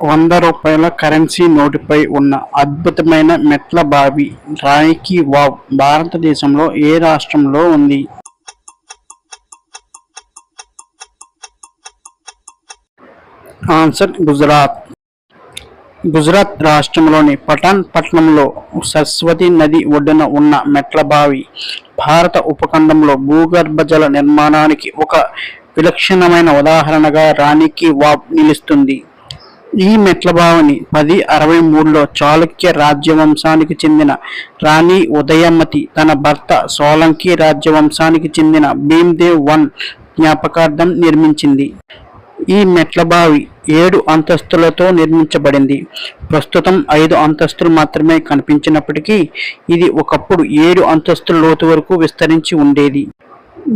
వంద రూపాయల కరెన్సీ నోటుపై ఉన్న అద్భుతమైన మెట్ల బావి రాయికి వావ్. భారతదేశంలో ఏ రాష్ట్రంలో ఉంది? ఆన్సర్ గుజరాత్. గుజరాత్ రాష్ట్రంలోని పఠాన్ పట్టణంలో సరస్వతి నది ఒడ్డున ఉన్న మెట్ల బావి భారత ఉపఖండంలో భూగర్భ జల నిర్మాణానికి ఒక విలక్షణమైన ఉదాహరణగా రాణికి వాబ్ నిలుస్తుంది. ఈ మెట్లభావని పది అరవై మూడులో చాళుక్య రాజ్యవంశానికి చెందిన రాణి ఉదయమతి తన భర్త సోలంకి రాజ్యవంశానికి చెందిన భీమ్దేవ్ వన్ జ్ఞాపకార్థం నిర్మించింది. ఈ మెట్లబావి ఏడు అంతస్తులతో నిర్మించబడింది. ప్రస్తుతం ఐదు అంతస్తులు మాత్రమే కనిపించినప్పటికీ ఇది ఒకప్పుడు ఏడు అంతస్తుల లోతు వరకు విస్తరించి ఉండేది.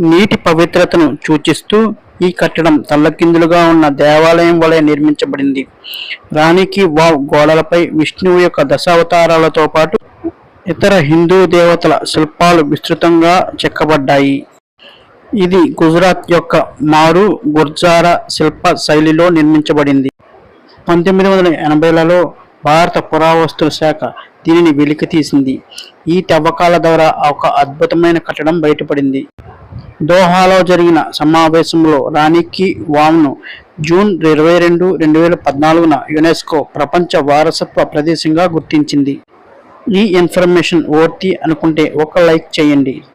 నీటి పవిత్రతను సూచిస్తూ ఈ కట్టడం తల్లకిందులుగా ఉన్న దేవాలయం వలె నిర్మించబడింది. రాణికి వావ్ గోడలపై విష్ణువు యొక్క దశావతారాలతో పాటు ఇతర హిందూ దేవతల శిల్పాలు విస్తృతంగా చెక్కబడ్డాయి. ఇది గుజరాత్ యొక్క మారు గుర్జారా శిల్ప శైలిలో నిర్మించబడింది. పంతొమ్మిది వందల ఎనభైలలో భారత పురావస్తుల శాఖ దీనిని వెలికి తీసింది ఈ తవ్వకాల ద్వారా ఒక అద్భుతమైన కట్టడం బయటపడింది. దోహాలో జరిగిన సమావేశంలో రాణికి వామ్ను జూన్ ఇరవై రెండు రెండు వేల పద్నాలుగున యునెస్కో ప్రపంచ వారసత్వ ప్రదేశంగా గుర్తించింది. ఈ ఇన్ఫర్మేషన్ ఓర్తి అనుకుంటే ఒక లైక్ చేయండి.